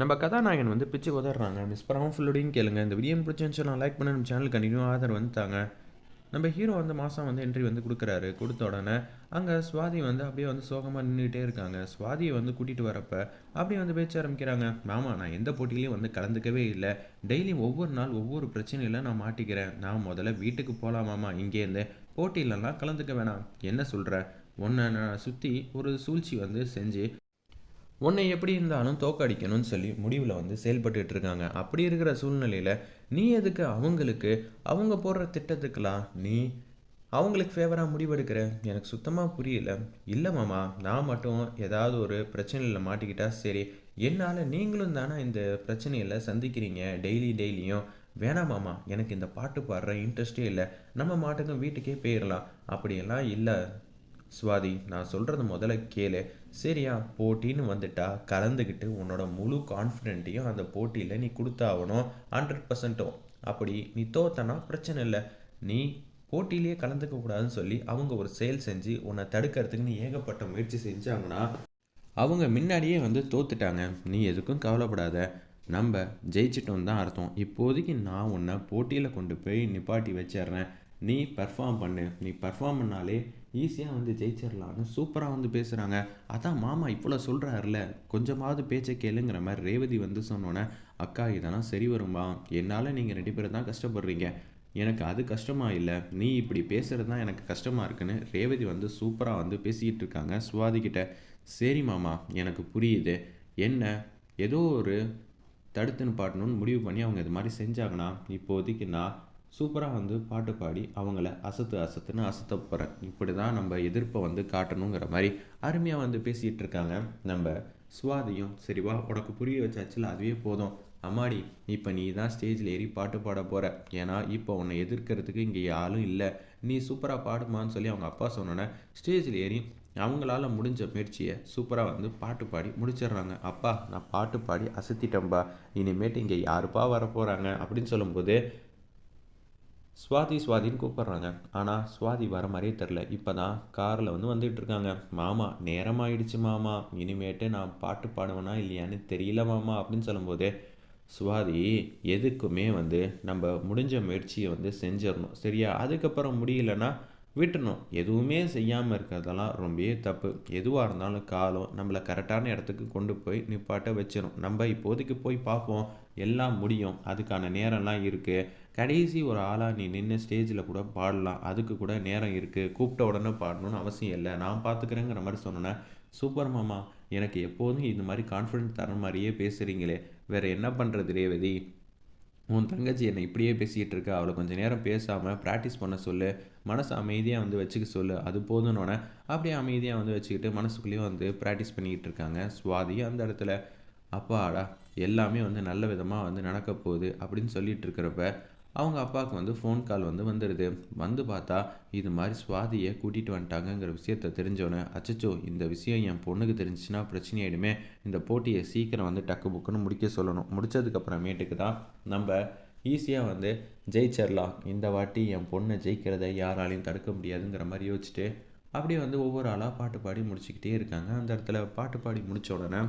நம்ம கதாநாயகன் வந்து பிச்சு உதறாங்க மிஸ் பண்ணாமல் ஃபுல்லோடையும் கேளுங்க. இந்த வீடியோ பிடிச்சிருந்துச்சு நான் லைக் பண்ண நம்ம சேனல் கண்டினியூ ஆதரவு வந்துட்டாங்க. நம்ம ஹீரோ வந்து மாதம் வந்து என்ட்ரி வந்து கொடுக்குறாரு. கொடுத்த உடனே அங்கே சுவாதி வந்து அப்படியே வந்து சோகமாக நின்றுட்டே இருக்காங்க. சுவாதியை வந்து கூட்டிகிட்டு வரப்போ அப்படியே வந்து பேச்ச ஆரம்பிக்கிறாங்க. மாமா நான் எந்த போட்டியிலையும் வந்து கலந்துக்கவே இல்லை. டெய்லியும் ஒவ்வொரு நாள் ஒவ்வொரு பிரச்சனையில் நான் மாட்டிக்கிறேன். நான் முதல்ல வீட்டுக்கு போகலாம் மாமா. இங்கேருந்து போட்டியிலலாம் கலந்துக்க வேணாம். என்ன சொல்கிற உன்னை நான் சுற்றி ஒரு சூழ்ச்சி வந்து செஞ்சு உன்னை எப்படி இருந்தாலும் தோக்கடிக்கணும்னு சொல்லி முடிவில் வந்து செயல்பட்டுட்டு இருக்காங்க. அப்படி இருக்கிற சூழ்நிலையில் நீ எதுக்கு அவங்களுக்கு அவங்க போடுற திட்டத்துக்கெல்லாம் நீ அவங்களுக்கு ஃபேவராக முடிவெடுக்கிற? எனக்கு சுத்தமாக புரியல. இல்லை மாமா நான் மட்டும் ஏதாவது ஒரு பிரச்சனையில் மாட்டிக்கிட்டா சரி. என்னால் நீங்களும் தானே இந்த பிரச்சனையில் சந்திக்கிறீங்க. டெய்லி டெய்லியும். வேணாம் மாமா எனக்கு இந்த பாட்டு பாடுற இன்ட்ரெஸ்டே இல்லை. நம்ம மாட்டுக்கும் வீட்டுக்கே போயிடலாம் அப்படியெல்லாம் இல்லை. சுவாதி நான் சொல்கிறது முதல்ல கேளு. சரியா போட்டின்னு வந்துட்டா கலந்துக்கிட்டு உன்னோட முழு கான்ஃபிடென்ட்டையும் அந்த போட்டியில் நீ கொடுத்தாகணும் ஹண்ட்ரட் பர்சன்ட்டும் அப்படி நீ தோத்தனா பிரச்சனை இல்லை. நீ போட்டியிலேயே கலந்துக்க கூடாதுன்னு சொல்லி அவங்க ஒரு செயல் செஞ்சு உன்னை தடுக்கிறதுக்கு நீ ஏகப்பட்ட முயற்சி செஞ்சாங்கன்னா அவங்க முன்னாடியே வந்து தோத்துட்டாங்க. நீ எதுக்கும் கவலைப்படாத. நம்ம ஜெயிச்சிட்டோம் தான் அர்த்தம். இப்போதைக்கு நான் உன்னை போட்டியில் கொண்டு போய் நிப்பாட்டி வச்சிடுறேன். நீ பர்ஃபார்ம் பண்ணு. நீ பர்ஃபார்ம் பண்ணாலே ஈஸியாக வந்து ஜெயிச்சிடலான்னு சூப்பராக வந்து பேசுகிறாங்க அதான் மாமா இவ்வளோ சொல்கிறாருல கொஞ்சமாவது பேச்சை கேளுங்கிற மாதிரி ரேவதி வந்து சொன்னோன்னே அக்கா இதெல்லாம் சரி வருமா என்னால் நீங்கள் ரெண்டு பேரும் தான் கஷ்டப்படுறீங்க. எனக்கு அது கஷ்டமாக இல்லை. நீ இப்படி பேசுகிறது தான் எனக்கு கஷ்டமாக இருக்குன்னு ரேவதி வந்து சூப்பராக வந்து பேசிக்கிட்டு இருக்காங்க சுவாதிக்கிட்ட சரி மாமா எனக்கு புரியுது. என்ன? ஏதோ ஒரு தடுத்து நிப்பாட்டணும்னு முடிவு பண்ணி அவங்க இது மாதிரி செஞ்சாங்கன்னா இப்போதைக்கு நான் சூப்பராக வந்து பாட்டு பாடி அவங்கள அசத்து அசத்துன்னு அசத்த போகிறேன் இப்படி தான் நம்ம எதிர்ப்பை வந்து காட்டணுங்கிற மாதிரி அருமையாக வந்து பேசிகிட்டு இருக்காங்க. நம்ம சுவாதியும் சரிவா உனக்கு புரிய வச்சாச்சுல அதுவே போதும். அம்மாடி இப்போ நீ தான் ஸ்டேஜில் ஏறி பாட்டு பாட போகிற ஏன்னா இப்போ உன்னை எதிர்க்கிறதுக்கு இங்கே யாரும் இல்லை. நீ சூப்பராக பாடுமான்னு சொல்லி அவங்க அப்பா சொன்னோன்னே ஸ்டேஜில் ஏறி அவங்களால முடிஞ்ச முயற்சியை சூப்பராக வந்து பாட்டு பாடி முடிச்சிடுறாங்க. அப்பா நான் பாட்டு பாடி அசத்திட்டேன்பா. இனிமேட்டு இங்கே யாருப்பா வர போகிறாங்க அப்படின்னு சொல்லும்போது சுவாதி சுவாதின்னு கூப்பிட்றாங்க. ஆனால் சுவாதி வர மாதிரியே தெரில இப்போ தான் காரில் வந்து வந்துகிட்டு இருக்காங்க. மாமா நேரமாயிடுச்சு மாமா. இனிமேட்டு நான் பாட்டு பாடுவேனா இல்லையான்னு தெரியல மாமா அப்படின்னு சொல்லும்போது சுவாதி எதுக்குமே வந்து நம்ம முடிஞ்ச முயற்சியை வந்து செஞ்சிடணும். சரியா? அதுக்கப்புறம் முடியலன்னா விட்டுணும் எதுவுமே செய்யாமல் இருக்கிறதெல்லாம் ரொம்பவே தப்பு. எதுவாக இருந்தாலும் காலம் நம்மளை கரெக்டான இடத்துக்கு கொண்டு போய் நிப்பாட்ட வச்சிடும் நம்ம இப்போதைக்கு போய் பார்ப்போம். எல்லாம் முடியும். அதுக்கான நேரம்லாம் இருக்குது கடைசி ஒரு ஆளாக நீ நின்று ஸ்டேஜில் கூட பாடலாம். அதுக்கு கூட நேரம் இருக்குது கூப்பிட்ட உடனே பாடணும்னு அவசியம் இல்லை. நான் பார்த்துக்கிறேங்கிற மாதிரி சொன்னேன் சூப்பர் மாமா எனக்கு எப்போதும் இந்த மாதிரி கான்ஃபிடென்ட் தர மாதிரியே பேசுகிறீங்களே வேறு என்ன பண்ணுறது ரேவதி? உன் தங்கச்சி என்னை இப்படியே பேசிகிட்டு இருக்கா. அவளை கொஞ்சம் நேரம் பேசாமல் ப்ராக்டிஸ் பண்ண சொல்லு. மனசு அமைதியாக வந்து வச்சுக்க சொல்லு. அது போதுன்னொன்னே அப்படியே அமைதியாக வந்து வச்சுக்கிட்டு மனசுக்குள்ளேயே வந்து ப்ராக்டிஸ் பண்ணிக்கிட்டு இருக்காங்க. சுவாதி அந்த இடத்துல. அப்பாடா எல்லாமே வந்து நல்ல விதமாக வந்து நடக்க போகுது அப்படின்னு சொல்லிட்டு இருக்கிறப்ப அவங்க அப்பாவுக்கு வந்து ஃபோன் கால் வந்து வந்துடுது வந்து பார்த்தா இது மாதிரி சுவாதியை கூட்டிகிட்டு வந்துட்டாங்கங்கிற விஷயத்த தெரிஞ்சோன்னே அச்சச்சோ இந்த விஷயம் என் பொண்ணுக்கு தெரிஞ்சிச்சுன்னா பிரச்சனையாயிடுமே இந்த போட்டியை சீக்கிரம் வந்து டக்கு புக்குன்னு முடிக்க சொல்லணும். முடிச்சதுக்கப்புறமேட்டுக்கு தான் நம்ம ஈஸியாக வந்து ஜெயிச்சிடலாம் இந்த வாட்டி என் பொண்ணை ஜெயிக்கிறத யாராலையும் தடுக்க முடியாதுங்கிற மாதிரி யோசிச்சுட்டு அப்படியே வந்து ஒவ்வொரு ஆளாக பாட்டு பாடி முடிச்சுக்கிட்டே இருக்காங்க. அந்த இடத்துல பாட்டு பாடி முடித்த உடனே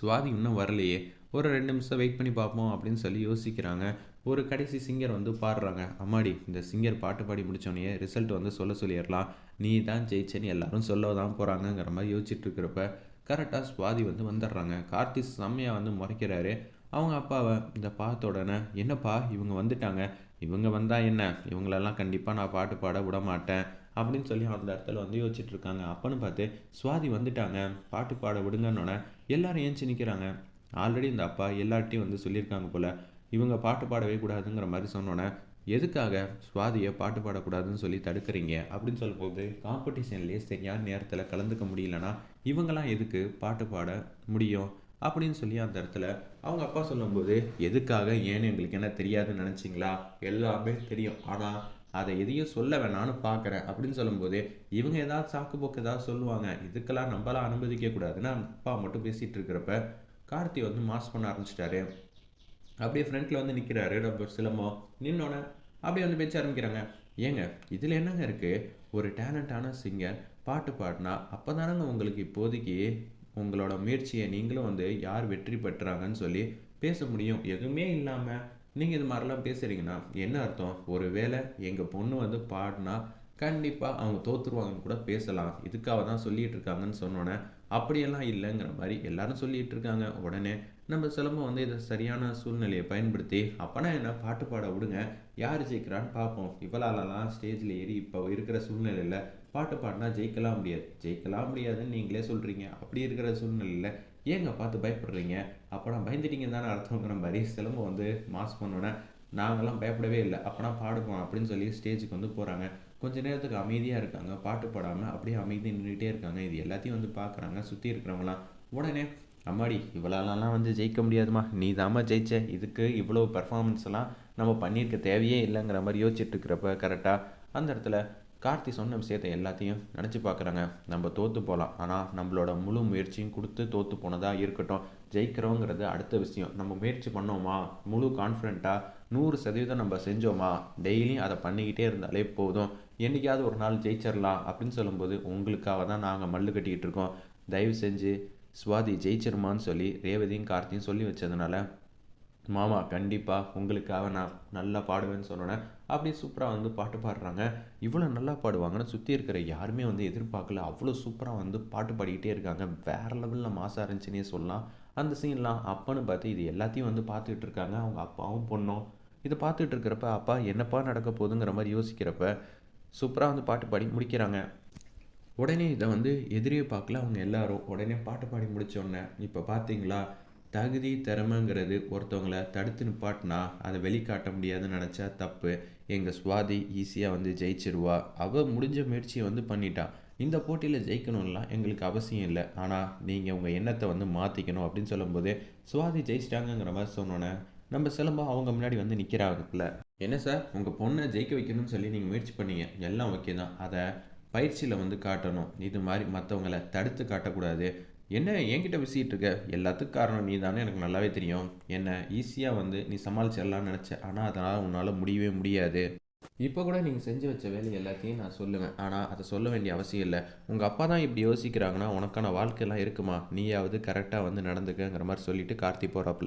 சுவாதி இன்னும் வரலையே. ஒரு ரெண்டு நிமிஷம் வெயிட் பண்ணி பார்ப்போம் அப்படின்னு சொல்லி யோசிக்கிறாங்க. ஒரு கடைசி சிங்கர் வந்து பாடுறாங்க. அம்மாடி இந்த சிங்கர் பாட்டு பாடி முடித்தோடனே ரிசல்ட் வந்து சொல்ல சொல்லிடலாம். நீ தான் ஜெயிச்சேன்னு எல்லாரும் சொல்ல தான் போகிறாங்கங்கிற மாதிரி யோசிச்சுட்டு இருக்கிறப்ப கரெக்டாக சுவாதி வந்து வந்துடுறாங்க. கார்த்தி செம்மையாக வந்து முறைக்கிறாரு. அவங்க அப்பாவை இந்த பார்த்த உடனே என்னப்பா இவங்க வந்துட்டாங்க. இவங்க வந்தால் என்ன? இவங்களெல்லாம் கண்டிப்பாக நான் பாட்டு பாட விட மாட்டேன் அப்படின்னு சொல்லி அந்த இடத்துல வந்து யோசிச்சுட்டு இருக்காங்க அப்பன்னு பார்த்து சுவாதி வந்துட்டாங்க. பாட்டு பாட விடுங்கன்னொன்னே எல்லாரும் ஏஞ்சி நிற்கிறாங்க ஆல்ரெடி இந்த அப்பா எல்லார்ட்டையும் வந்து சொல்லியிருக்காங்க போல் இவங்க பாட்டு பாடவே கூடாதுங்கிற மாதிரி சொன்னோன்னே எதுக்காக சுவாதியை பாட்டு பாடக்கூடாதுன்னு சொல்லி தடுக்கிறீங்க? அப்படின்னு சொல்லும்போது காம்படிஷன்லேயே சரியான நேரத்தில் கலந்துக்க முடியலன்னா இவங்கெல்லாம் எதுக்கு பாட்டு பாட முடியும்? அப்படின்னு சொல்லி அந்த இடத்துல அவங்க அப்பா சொல்லும்போது எதுக்காக? ஏன்னு எங்களுக்கு என்ன தெரியாதுன்னு நினச்சிங்களா? எல்லாமே தெரியும். ஆனால் அதை எதையும் சொல்ல வேணான்னு பார்க்குறேன் அப்படின்னு சொல்லும்போது இவங்க ஏதாவது சாக்கு போக்கு ஏதாவது சொல்லுவாங்க இதுக்கெல்லாம் நம்மளாம் அனுமதிக்க கூடாதுன்னு அப்பா மட்டும் பேசிகிட்டு இருக்கிறப்ப கார்த்தி வந்து மாஸ் பண்ண ஆரம்பிச்சிட்டாரு. அப்படியே ஃப்ரண்ட்டில் வந்து நிற்கிறாரு ரொம்ப சிலம்பம் நின்னோன்னே அப்படியே வந்து பேச்ச ஆரம்பிக்கிறாங்க. ஏங்க இதில் என்னங்க இருக்குது ஒரு டேலண்டான சிங்கர் பாட்டு பாடினா அப்போ தானங்க உங்களுக்கு இப்போதைக்கு உங்களோட முயற்சியை நீங்களும் வந்து யார் வெற்றி பெற்றாங்கன்னு சொல்லி பேச முடியும். எதுவுமே இல்லாமல் நீங்கள் இது மாதிரிலாம் பேசுகிறீங்கன்னா என்ன அர்த்தம்? ஒரு வேளை எங்கள் பொண்ணு வந்து பாடினா கண்டிப்பாக அவங்க தோற்றுருவாங்கன்னு கூட பேசலாம். இதுக்காக தான் சொல்லிகிட்டு இருக்காங்கன்னு சொன்னோன்னே அப்படியெல்லாம் இல்லைங்கிற மாதிரி எல்லாரும் சொல்லிகிட்டு இருக்காங்க. உடனே நம்ம சிலம்பம் வந்து இதை சரியான சூழ்நிலையை பயன்படுத்தி அப்போனா என்ன? பாட்டு பாட விடுங்க. யார் ஜெயிக்கிறான்னு பார்ப்போம். இவளாலலாம் ஸ்டேஜில் ஏறி இப்போ இருக்கிற சூழ்நிலையில் பாட்டு பாடினா ஜெயிக்கலாம் முடியாது. ஜெயிக்கலாம் முடியாதுன்னு நீங்களே சொல்கிறீங்க அப்படி இருக்கிற சூழ்நிலையில் ஏங்க பார்த்து பயப்படுறீங்க? அப்போனா பயந்துட்டீங்கன்னு தானே அர்த்தங்கிற மாதிரி சிலம்பு வந்து மாஸ் பண்ணோன்னே நாங்களாம் பயப்படவே இல்லை. அப்போனா பாடுவோம் அப்படின்னு சொல்லி ஸ்டேஜுக்கு வந்து போகிறாங்க கொஞ்ச நேரத்துக்கு அமைதியாக இருக்காங்க. பாட்டு பாடாமல் அப்படியே அமைதி நின்றுட்டே இருக்காங்க. இது எல்லாத்தையும் வந்து பார்க்குறாங்க. சுற்றி இருக்கிறவங்களாம் உடனே அம்மாடி இவ்வளோலாம் வந்து ஜெயிக்க முடியாதுமா நீ தாம்மா ஜெயிச்ச. இதுக்கு இவ்வளோ பெர்ஃபார்மன்ஸ் எல்லாம் நம்ம பண்ணியிருக்க தேவையே இல்லைங்கிற மாதிரி யோசிச்சுட்டு இருக்கிறப்ப கரெக்டாக அந்த இடத்துல கார்த்தி சொன்ன விஷயத்தை எல்லாத்தையும் நினச்சி பார்க்குறாங்க. நம்ம தோற்று போகலாம் ஆனால் நம்மளோட முழு முயற்சியும் கொடுத்து தோற்று போனதாக இருக்கட்டும். ஜெயிக்கிறோங்கிறது அடுத்த விஷயம். நம்ம முயற்சி பண்ணோமா? முழு கான்ஃபிடெண்ட்டாக நூறு சதவீதம் நம்ம செஞ்சோமா? டெய்லியும் அதை பண்ணிக்கிட்டே இருந்தாலே போதும். என்றைக்காவது ஒரு நாள் ஜெயிச்சிடலாம் அப்படின்னு சொல்லும்போது உங்களுக்காக தான் நாங்கள் மல்லு கட்டிக்கிட்டு இருக்கோம். தயவு செஞ்சு சுவாதி ஜெயிச்சிருமான்னு சொல்லி ரேவதியும் கார்த்தியும் சொல்லி வச்சதுனால மாமா கண்டிப்பாக உங்களுக்காக நான் நல்லா பாடுவேன்னு சொன்னோன்னே அப்படியே சூப்பராக வந்து பாட்டு பாடுறாங்க. இவ்வளோ நல்லா பாடுவாங்கன்னு சுற்றி இருக்கிற யாருமே வந்து எதிர்பார்க்கல. அவ்வளோ சூப்பராக வந்து பாட்டு பாடிக்கிட்டே இருக்காங்க. வேறு லெவலில் மாசாக இருந்துச்சுன்னே சொல்லலாம். அந்த சீன்லாம் அப்பன்னு பார்த்து இது எல்லாத்தையும் வந்து பார்த்துக்கிட்டு இருக்காங்க. அவங்க அப்பாவும் பொண்ணும். இதை பார்த்துட்டு இருக்கிறப்ப அப்பா என்னப்பா நடக்க போகுதுங்கிற மாதிரி யோசிக்கிறப்ப சூப்பராக வந்து பாட்டு பாடி முடிக்கிறாங்க. உடனே இதை வந்து எதிரியை பார்க்கல. அவங்க எல்லாரும் உடனே பாட்டு பாடி முடித்தோடனே உடனே இப்போ பார்த்தீங்களா? தகுதி திறமைங்கிறது ஒருத்தவங்கள தடுத்து நிப்பாட்டினா அதை வெளிக்காட்ட முடியாதுன்னு நினச்சா தப்பு. எங்கள் சுவாதி ஈஸியாக வந்து ஜெயிச்சிருவா. அவள் முடிஞ்ச முயற்சியை வந்து பண்ணிட்டான் இந்த போட்டியில் ஜெயிக்கணும்லாம் எங்களுக்கு அவசியம் இல்லை. ஆனால் நீங்கள் உங்கள் எண்ணத்தை வந்து மாற்றிக்கணும் அப்படின்னு சொல்லும்போது சுவாதி ஜெயிச்சிட்டாங்கங்கிற மாதிரி சொன்னோன்னே நம்ம சிலம்பம் அவங்க முன்னாடி வந்து நிற்கிறாங்கல்ல என்ன சார்? உங்கள் பொண்ணை ஜெயிக்க வைக்கணும்னு சொல்லி நீங்கள் முயற்சி பண்ணீங்க. எல்லாம் ஓகே தான். அதை பயிற்சியில் வந்து காட்டணும். இது மாதிரி மற்றவங்கள தடுத்து காட்டக்கூடாது. என்ன என்கிட்ட பேசிகிட்டு இருக்க எல்லாத்துக்கும் காரணம் நீ தானே எனக்கு நல்லாவே தெரியும். என்ன ஈஸியாக வந்து நீ சமாளிச்சிடலாம்னு நினச்ச ஆனால் அதனால் உன்னால் முடியவே முடியாது. இப்போ கூட நீங்கள் செஞ்சு வச்ச வேலை எல்லாத்தையும் நான் சொல்லுவேன். ஆனால் அதை சொல்ல வேண்டிய அவசியம் இல்லை. உங்கள் அப்பா தான் இப்படி யோசிக்கிறாங்கன்னா உனக்கான வாழ்க்கையெல்லாம் இருக்குமா? நீயாவது கரெக்டாக வந்து நடந்துக்கங்கிற மாதிரி சொல்லிட்டு கார்த்தி போகிறாப்புல